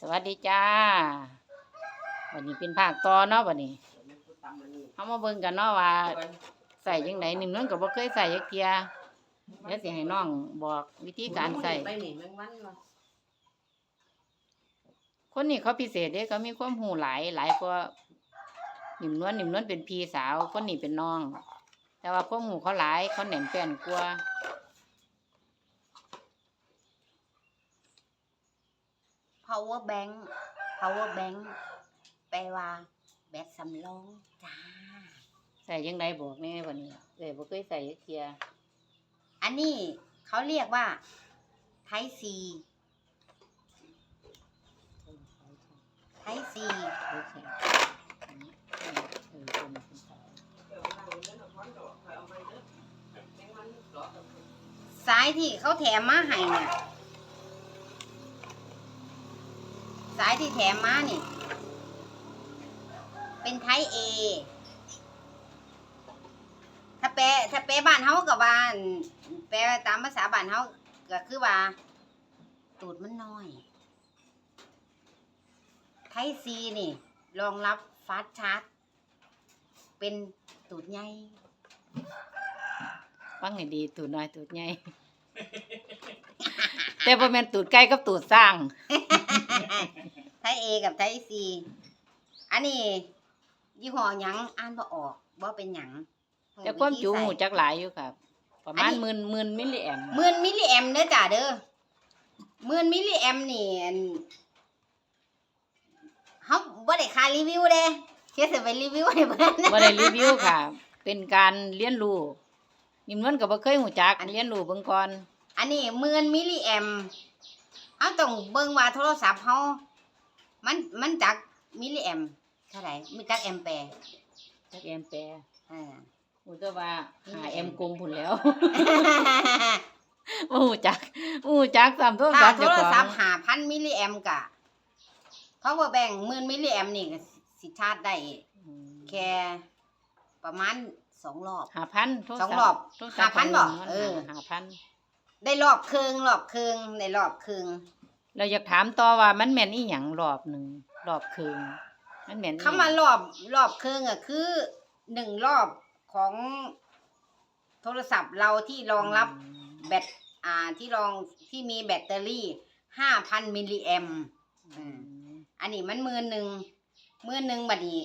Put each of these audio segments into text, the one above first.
สวัสดีจ้าวันนี้เป็นภาคต่อเนาะวันนี้เฮามาเบิ่งกันเนาะว่าใส่จังไดนิ่มนวลก็บ่เคยใส่จักเทียเดี๋ยวสิให้น้องบอกวิธีการใส่คนนี้เขาพิเศษเด้เขามีความรู้หลายหลายกว่านิ่มนวลหนิ่มนวลเป็นพี่สาว คนนี้เป็นน้อง แต่ว่าความรู้เขาหลายเขาแน่นแฟ้นกลัว power bank power bank แปลว่า แบตสำรองจ้า ใส่จังไดบอกแน่วันนี้เอ้ยบ่เคยใส่จักเที่ยอันนี้เขาเรียกว่าไทซีไทซีเคยใส่อันนี้เออเออคนนี้เป็นสาวสายที่เขาแถมมาให้เนี่ย สายที่แถมมานี่ เป็นไทยเอถ้าแปลถ้าแปลบ้านเฮากับว่านแปลตามภาษาบ้านเฮาก็คือว่า ตูดมันน้อย ไทยซีนี่ รองรับฟาสชาร์จเป็นตูดใหญ่ฟังให้ดีตูดน้อยตูดใหญ่แต่บ่แม่นตูดไก่กับตูดสร้าง ทยเอกับไทยซีอันนี้ ยี่ห้อหยังอ่านบ่ออกบ่เป็นหยังแต่ความจุใส่หูจักหลายอยู่ครับ ประมาณอันนี้หมื่นหมื่นมิลลิแอมหมื่นมิลลิแอมเด้อจ้าเด้อหมื่นมิลลิแอมนี่อันเฮาบ่ได้ค่ารีวิวเด้เฮ็ดสิไปรีวิวให้เพิ่นบ่ได้รีวิวค่ะ เป็นการเรียนรู้นิ่มนวลก็บ่เคยหูจักเรียนรู้เบิ่งก่อนอันนี้หมื่นมิลลิแอมเฮาต้องเบิ่งว่าโทรศัพท์เฮา มันมันจักมิลลิแอมเท่าไหร่มีจักแอมแปร์จักแอมแปร์อ่าหูแต่ว่าหาแอมกลมพุ่นแล้วบ่หูจักบ่หูจักซ้ำโทรถ้าศัพท์โทเจ้ารขอศัพงท์หาพันมิลลิแอมกะ power bank หมื่นมิลลิแอมนี่ก็สิชาร์จได้แค่ประมาณสองรอบหาพันโทรสองศัพท์รอบโทรศัพท์หาพันขบ่งเออหาพันได้รอบครึ่งรอบครึ่งในรอบครึ่ง เราอยากถามต่อว่ามันแม่นอีหยังรอบหนึ่งรอบครึ่งมันแม่นอีหยังคำว่ารอบรอบครึ่งอะคือหนึ่งรอบของโทรศัพท์เราที่รองรับแบตอ่าที่รองที่มีแบตเตอรี่ห้าพันมิลลิแอมอืม อันนี้มันมือหนึ่งมือหนึ่งบัดนี้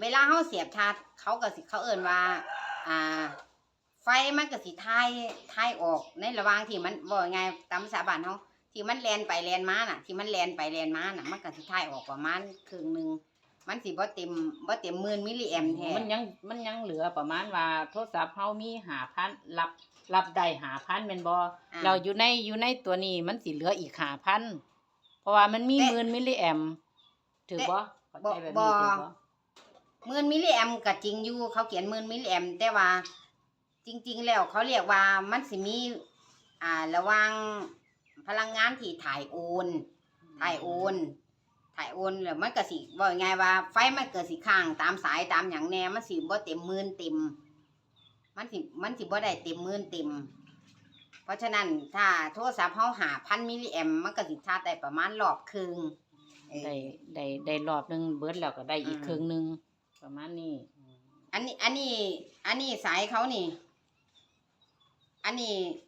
เวลาเขาเสียบชาร์จเขาก็สิเขาเอิ่นว่า อ่า ไฟมันก็สิทายทายออกในระหว่างที่มันบ่ไงตามภาษาบ้านเขา ที่มันแลนไปแลนมาน่ะ ที่มันแลนไปแลนมาน่ะ มันก็สิทายออกประมาณครึ่งหนึ่งมันสิบ่เต็มบ่เต็มหมื่นมิลลิแอมแท้มันยังมันยังเหลือประมาณว่าโทรศัพท์เฮามีหาพันรับรับได้หาพันแม่นบ่อ่าเราอยู่ในอยู่ในตัวนี้มันสิเหลืออีกหาพันเพราะว่ามันมีแต่หมื่นมิลลิแอมถือบ่เข้าใจแบบบ่ นี้ถือบ่บ่หมื่นมิลลิแอมก็จริงอยู่ เขาเขียนหมื่นมิลลิแอมแต่ว่า จริง ๆ แล้วเขาเรียกว่ามันสิมี อ่าระหว่าง พลังงานที่ถ่ายโอนถ่ายโอนถ่ายโอนแล้วมันก็สิว่าไงายว่า ไฟมันเกิดสิข้างตามสายตามอย่างแน่มันสิบ่เต็มหมื่นเต็ม มันสิมันสิบ่ได้เต็มหมื่นเต็ม เพราะฉะนั้นถ้าโทรศัพท์เฮาหาพันมิลลิแอมมันก็สิชาร์จได้ประมาณรอบครึ่งเออได้ได้ได้รอบหนึงเบิดแล้วก็ได้อีกอืมครึ่งหนึงประมาณนี้ อันนี้อันนี้ อันนี้สายเขานี่ อันนี้หู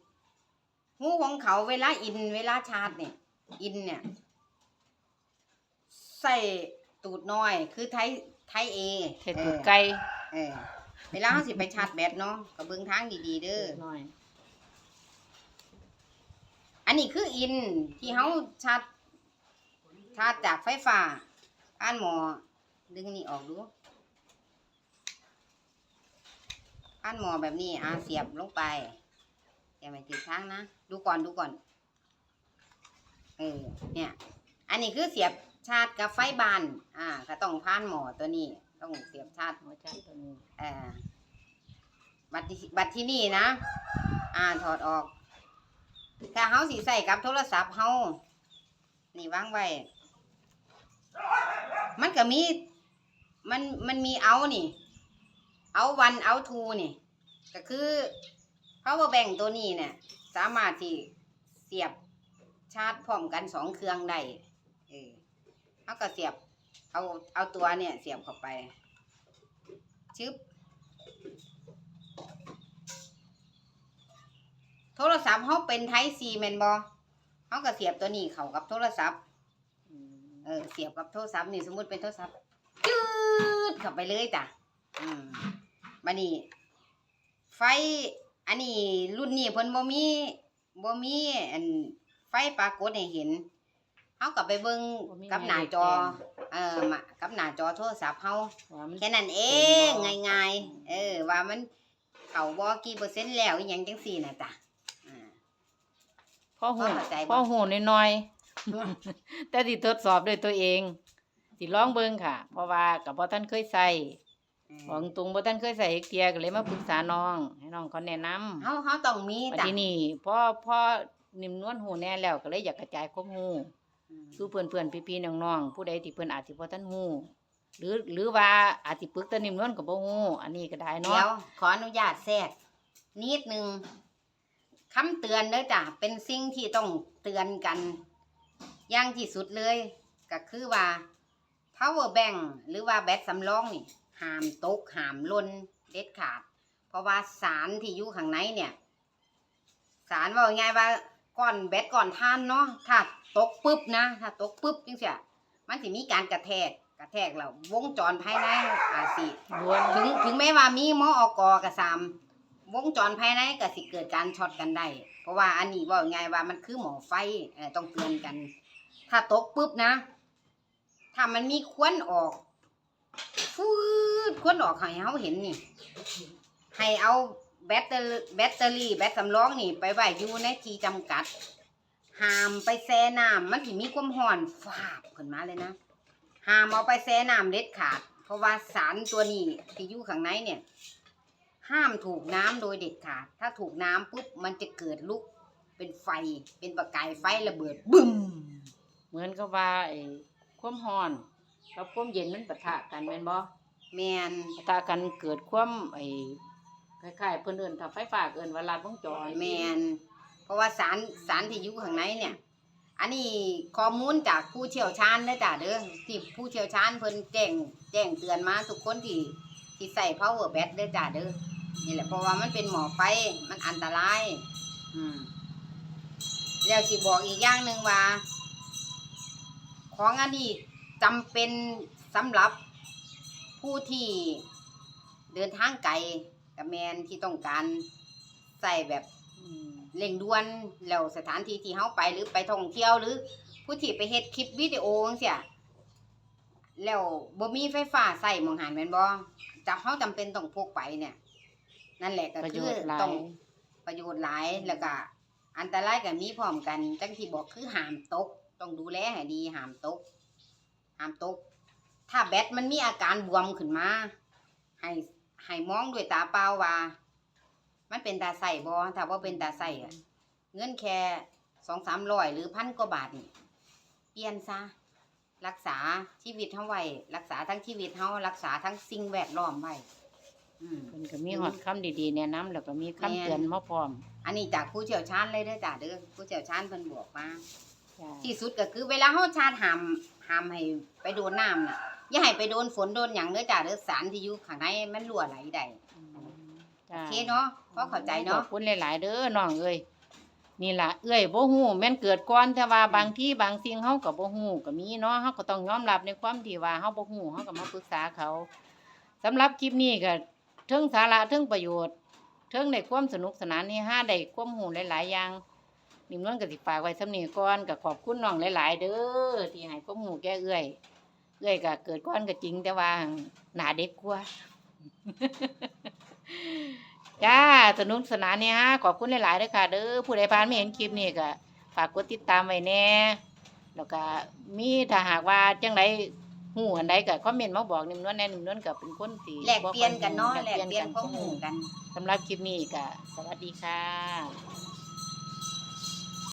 ของเขาเวลาอินเวลาชาร์จเนี่ย อินเนี่ย ใส่ตูดน้อย คือไทยไทยเอเทศตูดไก่เออเวลาเขาสิไปชาร์จแบตเนาะก็เบิ่งทางดีๆเด้อน้อย อันนี้คืออินที่เขาชาร์จชาร์จจากไฟฟ้าอ่านหมอ ดึงนี่ออกดูอ่านหมอแบบนี้อ่าเสียบลงไป เสียบไปติดทางนะ ดูก่อนดูก่อน เออ เนี่ย อันนี้คือเสียบชาร์จกับไฟบาน อ่า ก็ต้องผ่านหมอตัวนี้ ต้องเสียบชาร์จหัวใจตัวนี้อ่อบัตรบัตรที่นี่นะ อ่า ถอดออก ถ้าเฮาสิใส่กับโทรศัพท์เฮา นี่วางไว้ มันก็มี มัน มันมีเอานี่ เอาวันเอาทูนี่ ก็คือ power bank ตัวนี้เนี่ยสามารถที่เสียบชาร์จพร้อมกันสองเครื่องได้เออเขาก็เสียบเอาเอาตัวเนี่ยเสียบเข้าไปชึบโทรศัพท์เขาเป็นไทซีแมนบอเขาก็เสียบตัวนี้เข้ากับโทรศัพท์เออเสียบกับโทรศัพท์นี่สมมุติเป็นโทรศัพท์จืดเข้าไปเลยจ้ะอืมบัดนี้ไฟ อันนี้รุ่นนี้เพิ่นบ่มีบ่มีอันไฟปรากฏให้เห็นเฮาก็ไปเบิ่งกับหน้าจอ เออมากับหน้าจอโทรศัพท์เฮาว่ามัน แค่นั้นเองง่ายๆเออ ว่ามันเข้าบ่กี่เปอร์เซ็นต์แล้วอีหยังจังซี่น่ะจ้ะอ่า พ่อหูพ่อเข้าใจบ่ พ่อหูน้อยๆ แต่สิทดสอบด้วยตัวเองสิลองเบิ่งค่ะ เพราะว่ากับบ่ท่านเคยใส่ บอกตรงบ่ท่านเคยใส่เอกเทียก็เลยมาปรึกษาน้องให้น้องเขาแนะนำเฮาเฮาต้องมีบัดจ้ะทีนี้พอพอนิ่มนวลหูแน่แล้วก็เลยอยากกระจายความรู้อืมสู่เพื่อนๆพี่ๆน้องๆผู้ใดที่เพิ่นอาจสิบ่ทันฮู้หรือหรือว่าอาจสิปรึกแต่นิ่มนวลก็บ่ฮู้อันนี้ก็ได้เดี๋ยวเนาะขออนุญาตแทรกนิดนึงคำเตือนเด้อจ้ะเป็นสิ่งที่ต้องเตือนกัน อย่างที่สุดเลย ก็คือว่า power bank หรือว่าแบตสำรองนี่ ห้ามตกห้ามหล่นเด็ดขาด เพราะว่าสารที่อยู่ข้างในเนี่ย สารว่าไงายๆว่าก้อนแบตก้อนท่านเนาะถ้าตกปุ๊บนะถ้าตกปุ๊บจังเสียมันสิมีการกระแทกกระแทกแล้ววงจรภายในอาจสิล้วนถึงถึงแม้ว่ามีมออกกระซามวงจรภายในก็สิเกิดการช็อตกันได้ เพราะว่าอันนี้ว่าไงว่ามันคือหมอไฟเอ่อต้องเตือนกัน ถ้าตกปุ๊บนะ ถ้ามันมีควันออกฟืด ควันออกให้เขาเห็นนี่ ให้เอาแบตเตอรี่แบตเตอรี่แบตสำรองนี่ ไปไว้อยู่ในที่จำกัดห้ามไปแช่น้ำมันสิมีความร้อนฟาบขึ้นมาเลยนะห้ามเอาไปแช่น้ำเด็ดขาด เพราะว่าสารตัวนี้ที่อยู่ข้างในเนี่ย ห้ามถูกน้ำโดยเด็ดขาด ถ้าถูกน้ำปุ๊บมันจะเกิดลุกเป็นไฟเป็นประกายไฟระเบิดบึ้มเหมือนกับว่าไอ้ความร้อนกับความเย็นมันปะทะกันแม่นบ่ แมนปะทะกันเกิดความไอ้คล้ายๆเพิ่นเอิ้นถ้าไฟฟ้าเอิ้นว่าลัดวงจรแมนเพราะว่าสารสารที่อยู่ข้างในเนี่ย อันนี้ข้อมูลจากผู้เชี่ยวชาญนะจ้ะเด้อที่ผู้เชี่ยวชาญเพิ่นแจ้งแจ้งเตือนมาทุกคนที่ที่ใส่ power bank เด้อจ้ะเด้อนี่แหละเพราะว่ามันเป็นหมอไฟมันอันตราย อืมแล้วสิบอกอีกอย่างหนึ่งว่า ของอันนี้จำเป็นสำหรับ ผู้ที่เดินทางไกลกับแมนที่ต้องการใส่แบบอืมเร่งด่วนแล้วสถานที่ที่เฮาไปหรือไปท่องเที่ยวหรือผู้ที่ไปเฮ็ดคลิปวิดีโอจังซี่แล้วบ่มีไฟฟ้าใส่หมองหันแม่นบ่จับเฮาจำเป็นต้องพกไปเนี่ย นั่นแหละก็ประโยคือชน์หลาต้อยงประโยชน์หลายแล้วก็อันตรายก็มีพร้อมกันจังที่บอกคือห้ามตก ต้องดูแลให้ดีห้ามตกห้ามตก ถ้าแบตมันมีอาการบวมขึ้นมาให้ให้มองด้วยตาเปล่าว่า มันเป็นตาใส่บ่ถ้าว่าเป็นตาใส่อะเงินแค่สองสามร้อยหรือพันกว่าบาทนี่เปลี่ยนซะรักษาชีวิตเฮาไว้รักษาทั้งชีวิตเฮารักษาทั้งสิ่งแวดล้อมไว้อืมเพิ่นก็มีฮอดคำดีๆแนะนำแล้วก็มีคำเตือนมาพร้อมอันนี้จากผู้เชี่ยวชาญเลยเด้อจ้ะเด้อผู้เชี่ยวชาญเพิ่นบอกมา จ้ะที่สุดก็คือเวลาเฮาชาร์จหามหามให้ไปโดนน้ำน่ะ อย่าให้ไปโดนฝนโดนหยังเด้อจ้ะเด้อสารที่อยู่ข้างในมันรั่วไหลได้อืมโอจ้ะเคเนาะพอเข้าใจขอเนาะบคุณหลาย ๆ เด้อน้องเอ้ยนี่ล่ะเอ้ยบ่ฮู้แม่นเกิดก่อนแต่ว่าบางที่บางสิ่งเฮาก็บ่ฮู้ก็มีเนาะเฮาก็ต้องยอมรับในความที่ว่าเฮาบ่ฮู้เฮาก็มาปรึกษาเขาสำหรับคลิปนี้ก็เทิงสาระเทิงประโยชน์เทิงได้ความสนุกสนานเฮฮาได้ความรู้หลาย ๆ อย่างนิ่มนวลก็สิฝากไว้สำนี้ก่อนก็ขอบคุณน้องหลาย ๆ เด้อที่ให้ความรู้แก่เอ้ย เอ้ยก็เกิดก่อนก็จริงแต่ว่าหน้าเด็กกว่าจ้าสนุกสนานเนี่ยฮะขอบคุณหลายๆด้วยค่ะ เด้อผู้ใดผ่านไม่เห็นคลิปนี้ก็ฝากกดติดตามไว้แน่แล้วก็มีถ้าหากว่าจังไดหูอันใดก็คอมเมนต์มาบอกนิ่มนวลแน่นิ่มนวลก็เป็นคนที่แลกเปลี่ยนกันเนาะบ่แลค่อยกเปลี่ยนข้อรู้มูลกันสำหรับคลิปนี้ก็สวัสดีค่ะ